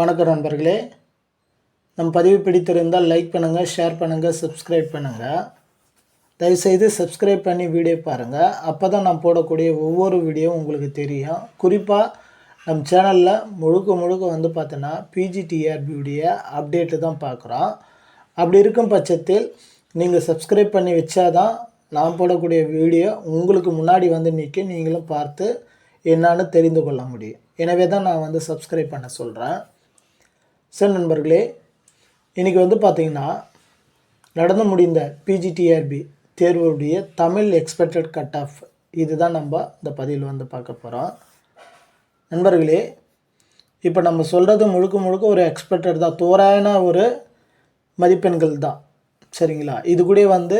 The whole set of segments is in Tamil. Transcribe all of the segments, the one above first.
வணக்கம் நண்பர்களே. நம் பதிவு பிடித்திருந்தால் லைக் பண்ணுங்கள் ஷேர் பண்ணுங்கள் சப்ஸ்கிரைப் பண்ணுங்கள் தயவுசெய்து சப்ஸ்கிரைப் பண்ணி வீடியோ பாருங்கள் அப்போ தான் நான் போடக்கூடிய ஒவ்வொரு வீடியோவும் உங்களுக்கு தெரியும். குறிப்பாக நம் சேனலில் முழுக்க முழுக்க வந்து பார்த்தோன்னா பிஜிடிஆர்பியுடைய அப்டேட்டு தான் பார்க்குறோம் அப்படி இருக்கும் பட்சத்தில் நீங்கள் சப்ஸ்கிரைப் பண்ணி வச்சாதான் நான் போடக்கூடிய வீடியோ உங்களுக்கு முன்னாடி வந்து நிற்க நீங்களும் பார்த்து என்னான்னு தெரிந்து கொள்ள முடியும். எனவே தான் நான் வந்து சப்ஸ்கிரைப் பண்ண சொல்கிறேன் சார் நண்பர்களே இன்றைக்கி வந்து பார்த்திங்கன்னா நடந்து முடிந்த பிஜிடிஆர்பி தேர்வுடைய தமிழ் எக்ஸ்பெக்டட் கட் ஆஃப் இதுதான் நம்ம இந்த பதிவில் வந்து பார்க்க போகிறோம் நண்பர்களே இப்போ நம்ம சொல்கிறது முழுக்க முழுக்க ஒரு எக்ஸ்பெக்டட் தான் தோராயன ஒரு மதிப்பெண்கள் தான். சரிங்களா? இது கூட வந்து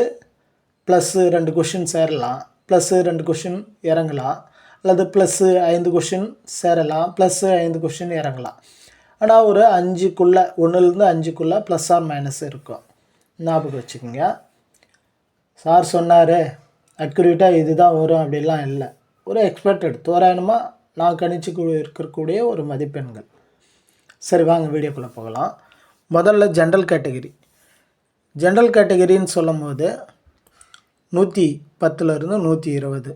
ப்ளஸ்ஸு ரெண்டு கொஷின் சேரலாம் ப்ளஸ்ஸு ரெண்டு கொஷின் இறங்கலாம் அல்லது ப்ளஸ்ஸு ஐந்து கொஷின் சேரலாம் ப்ளஸ்ஸு ஐந்து கொஷின் இறங்கலாம். ஆனால் ஒரு அஞ்சுக்குள்ளே ஒன்றுலேருந்து அஞ்சுக்குள்ளே ப்ளஸ் ஆர் மைனஸ் இருக்கும். ஞாபகம் வச்சுக்கோங்க. சார் சொன்னார் அக்யூரேட்டாக இது தான் வரும் அப்படிலாம் இல்லை. ஒரு எக்ஸ்பெக்டட் தோராயணமாக நான் கணிச்சு இருக்கக்கூடிய ஒரு மதிப்பெண்கள். சரி வாங்க வீடியோக்குள்ளே போகலாம். முதல்ல ஜென்ரல் கேட்டகிரி ஜென்ரல் கேட்டகிரின்னு சொல்லும் போது நூற்றி பத்துலேருந்து நூற்றி இருபது.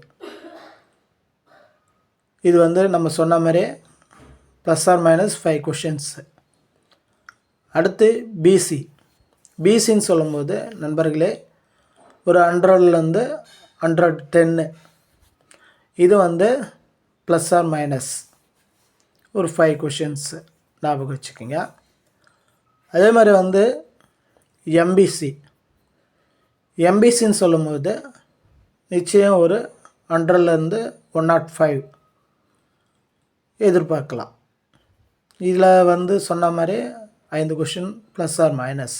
இது வந்து நம்ம சொன்ன மாதிரி plus or minus five questions அடுத்து பிசி பிசின்னு சொல்லும்போது நண்பர்களே ஒரு ஹண்ட்ரட்லேருந்து ஹண்ட்ரட் டென்னு இது வந்து ப்ளஸ் ஆர் மைனஸ் ஒரு ஃபைவ் கொஷின்ஸ் ஞாபகம் வச்சுக்கோங்க. அதே மாதிரி வந்து எம்பிசி எம்பிசின்னு சொல்லும்போது நிச்சயம் ஒரு ஹண்ட்ரட்லேருந்து ஒன் நாட் ஃபைவ் எதிர்பார்க்கலாம். இதில் வந்து சொன்ன மாதிரி ஐந்து கொஷின் ப்ளஸ் ஆர் மைனஸ்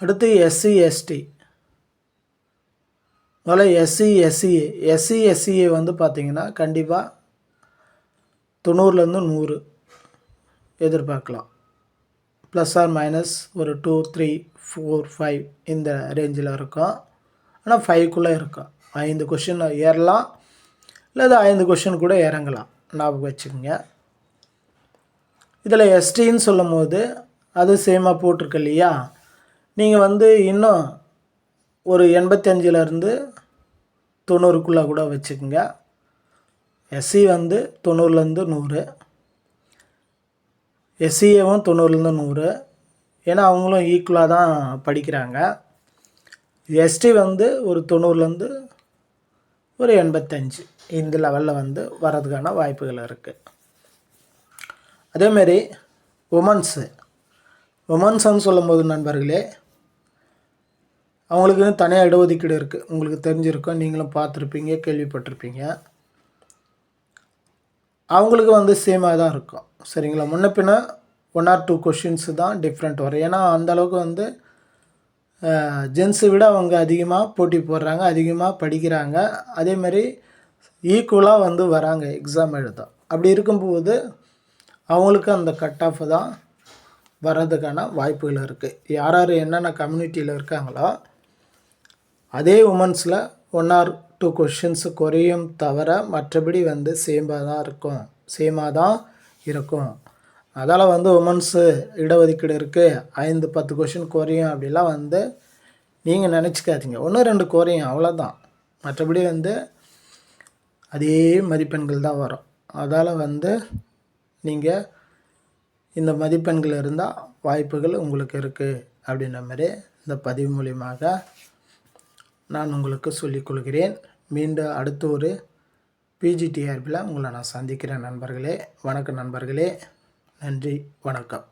அடுத்து எஸ்சி எஸ்டி முதல்ல எஸ்சி எஸ்சிஏ எஸ்சி எஸ்சிஏ வந்து பார்த்திங்கன்னா கண்டிப்பாக தொண்ணூறுலேருந்து நூறு எதிர்பார்க்கலாம். ப்ளஸ் ஆர் மைனஸ் ஒரு டூ த்ரீ ஃபோர் ஃபைவ் இந்த ரேஞ்சில் இருக்கும். ஆனால் ஃபைவ்க்குள்ளே இருக்கும். ஐந்து கொஷின் ஏறலாம். இல்லை ஐந்து கொஷின் கூட இறங்கலாம். ஞாபகம் வச்சுக்கோங்க. இதில் எஸ்டின்னு சொல்லும் போது அது சேமாக போட்டிருக்கு இல்லையா? நீங்கள் வந்து இன்னும் ஒரு எண்பத்தஞ்சிலேருந்து தொண்ணூறுக்குள்ளே கூட வச்சுக்கோங்க. எஸ்சி வந்து தொண்ணூறுலேருந்து நூறு. எஸ்சிஏவும் தொண்ணூறுலேருந்து நூறு. ஏன்னா அவங்களும் ஈக்குவலாக தான் படிக்கிறாங்க. எஸ்டி வந்து ஒரு தொண்ணூறுலேருந்து ஒரு எண்பத்தஞ்சு. இந்த லெவலில் வந்து வர்றதுக்கான வாய்ப்புகள் இருக்குது அதேமாரி உமன்ஸு உமன்ஸ்ன்னு சொல்லும்போது நண்பர்களே அவங்களுக்கு தனியாக இடஒதுக்கீடு இருக்குது உங்களுக்கு தெரிஞ்சிருக்கும். நீங்களும் பார்த்துருப்பீங்க கேள்விப்பட்டிருப்பீங்க. அவங்களுக்கு வந்து சேமாக தான் இருக்கும். சரிங்களா? முன்ன பின்ன ஒன் ஆர் டூ கொஷின்ஸு தான் டிஃப்ரெண்ட் வரும். ஏன்னா அந்தளவுக்கு வந்து ஜென்ஸை விட அவங்க அதிகமாக போட்டி போடுறாங்க அதிகமாக படிக்கிறாங்க. அதேமாதிரி ஈக்குவலாக வந்து வராங்க எக்ஸாம் எழுத. அப்படி இருக்கும்போது அவங்களுக்கு அந்த கட் ஆஃப் தான் வர்றதுக்கான வாய்ப்புகள் இருக்குது யார் யார் என்னென்ன கம்யூனிட்டியில் இருக்காங்களோ அதே உமன்ஸில் ஒன் ஆர் டூ கொஷின்ஸு குறையும் தவிர மற்றபடி வந்து சேமாக தான் இருக்கும். சேமாக தான் இருக்கும். அதால் வந்து உமன்ஸு இடஒதுக்கீடு இருக்குது ஐந்து பத்து கொஷின் குறையும் அப்படிலாம் வந்து நீங்கள் நினச்சிக்காதீங்க. ஒன்று ரெண்டு குறையும் அவ்வளோதான் மற்றபடி வந்து அதே மதிப்பெண்கள் தான் வரும். அதால் வந்து நீங்கள் இந்த மதிப்பெண்கள் இருந்தால் வாய்ப்புகள் உங்களுக்கு இருக்குது அப்படின்ற மாதிரி இந்த பதிவு மூலியமாக நான் உங்களுக்கு சொல்லிக்கொள்கிறேன் மீண்டும் அடுத்த ஒரு பிஜிடிஆர்பியில் உங்களை நான் சந்திக்கிறேன் நண்பர்களே. வணக்கம் நண்பர்களே. நன்றி. வணக்கம்.